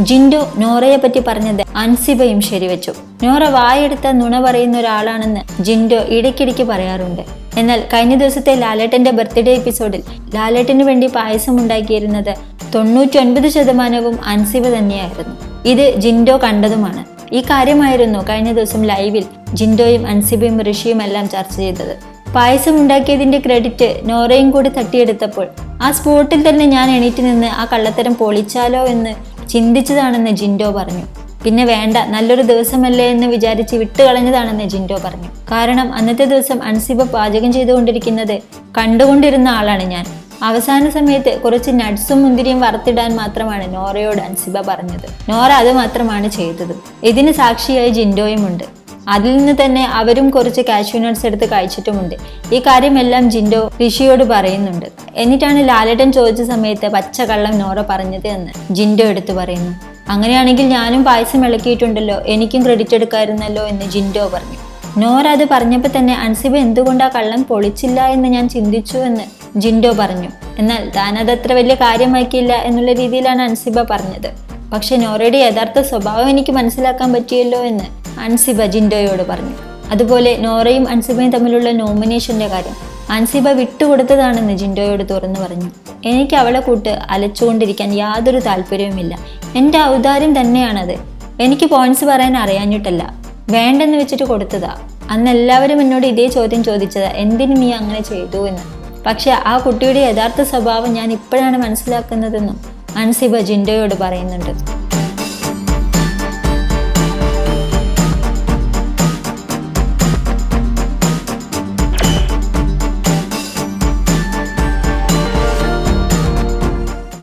ജിൻഡോ നോറയെ പറ്റി പറഞ്ഞത് അൻസിബയും ശരിവെച്ചു. നോറ വായെടുത്ത നുണ പറയുന്ന ഒരാളാണെന്ന് ജിൻഡു ഇടയ്ക്കിടയ്ക്ക് പറയാറുണ്ട്. എന്നാൽ കഴിഞ്ഞ ദിവസത്തെ ലാലേട്ടന്റെ ബർത്ത്ഡേ എപ്പിസോഡിൽ ലാലേട്ടന് വേണ്ടി പായസം ഉണ്ടാക്കിയിരുന്നത് തൊണ്ണൂറ്റി ഒൻപത് ശതമാനവും അൻസിബ തന്നെയായിരുന്നു. ഇത് ജിൻഡോ കണ്ടതുമാണ്. ഈ കാര്യമായിരുന്നു കഴിഞ്ഞ ദിവസം ലൈവിൽ ജിൻഡോയും അൻസിബയും ഋഷിയും എല്ലാം ചർച്ച ചെയ്തത്. പായസം ഉണ്ടാക്കിയതിന്റെ ക്രെഡിറ്റ് നോറയും കൂടി തട്ടിയെടുത്തപ്പോൾ ആ സ്പോട്ടിൽ തന്നെ ഞാൻ എണീറ്റ് നിന്ന് ആ കള്ളത്തരം പൊളിച്ചാലോ എന്ന് ചിന്തിച്ചതാണെന്ന് ജിൻഡോ പറഞ്ഞു. പിന്നെ വേണ്ട നല്ലൊരു ദിവസമല്ലേ എന്ന് വിചാരിച്ച് വിട്ടുകളഞ്ഞതാണെന്ന് ജിൻഡോ പറഞ്ഞു. കാരണം അന്നത്തെ ദിവസം അൻസിബ പാചകം ചെയ്തുകൊണ്ടിരിക്കുന്നത് കണ്ടുകൊണ്ടിരുന്ന ആളാണ് ഞാൻ. അവസാന സമയത്ത് കുറച്ച് നട്ട്സും മുന്തിരിയും വറുത്തിടാൻ മാത്രമാണ് നോറയോട് അൻസിബ പറഞ്ഞത്. നോറ അത് മാത്രമാണ് ചെയ്തത്. ഇതിന് സാക്ഷിയായി ജിൻഡോയുമുണ്ട്. അതിൽ നിന്ന് തന്നെ അവരും കുറച്ച് കാഷ്യൂ നട്ട്സ് എടുത്ത് കഴിച്ചിട്ടുമുണ്ട്. ഈ കാര്യമെല്ലാം ജിൻഡോ ഋഷിയോട് പറയുന്നുണ്ട്. എന്നിട്ടാണ് ലാലേട്ടൻ ചോദിച്ച സമയത്ത് പച്ചക്കള്ളം നോറ പറഞ്ഞത് എന്ന് ജിൻഡോ എടുത്തു പറയുന്നു. അങ്ങനെയാണെങ്കിൽ ഞാനും പായസം ഇളക്കിയിട്ടുണ്ടല്ലോ എനിക്കും ക്രെഡിറ്റ് എടുക്കാമായിരുന്നല്ലോ എന്ന് ജിൻഡോ പറഞ്ഞു. നോറ അത് പറഞ്ഞപ്പോൾ തന്നെ അൻസിബ എന്തുകൊണ്ട് ആ കള്ളം പൊളിച്ചില്ല എന്ന് ഞാൻ ചിന്തിച്ചു എന്ന് ജിൻഡോ പറഞ്ഞു. എന്നാൽ താൻ അതത്ര വലിയ കാര്യമാക്കിയില്ല എന്നുള്ള രീതിയിലാണ് അൻസിബ പറഞ്ഞത്. പക്ഷെ നോറയുടെ യഥാർത്ഥ സ്വഭാവം എനിക്ക് മനസ്സിലാക്കാൻ പറ്റിയല്ലോ എന്ന് അൻസിബ ജിൻഡോയോട് പറഞ്ഞു. അതുപോലെ നോറയും അൻസിബയും തമ്മിലുള്ള നോമിനേഷന്റെ കാര്യം അൻസിബ വിട്ടുകൊടുത്തതാണെന്ന് ജിൻഡോയോട് തുറന്നു പറഞ്ഞു. എനിക്ക് അവളെ കൂട്ട് അലച്ചുകൊണ്ടിരിക്കാൻ യാതൊരു താല്പര്യവുമില്ല. എന്റെ ഔദാര്യം തന്നെയാണത്. എനിക്ക് പോയിന്റ്സ് പറയാൻ അറിയാഞ്ഞിട്ടല്ല. വേണ്ടെന്ന് വെച്ചിട്ട് കൊടുത്തതാ. അന്ന് എല്ലാവരും എന്നോട് ഇതേ ചോദ്യം ചോദിച്ചതാ. എന്തിനു നീ അങ്ങനെ ചെയ്തു എന്ന്. പക്ഷെ ആ കുട്ടിയുടെ യഥാർത്ഥ സ്വഭാവം ഞാൻ ഇപ്പോഴാണ് മനസ്സിലാക്കുന്നതെന്നും അൻസിബ ജിൻഡോയോട് പറയുന്നുണ്ട്.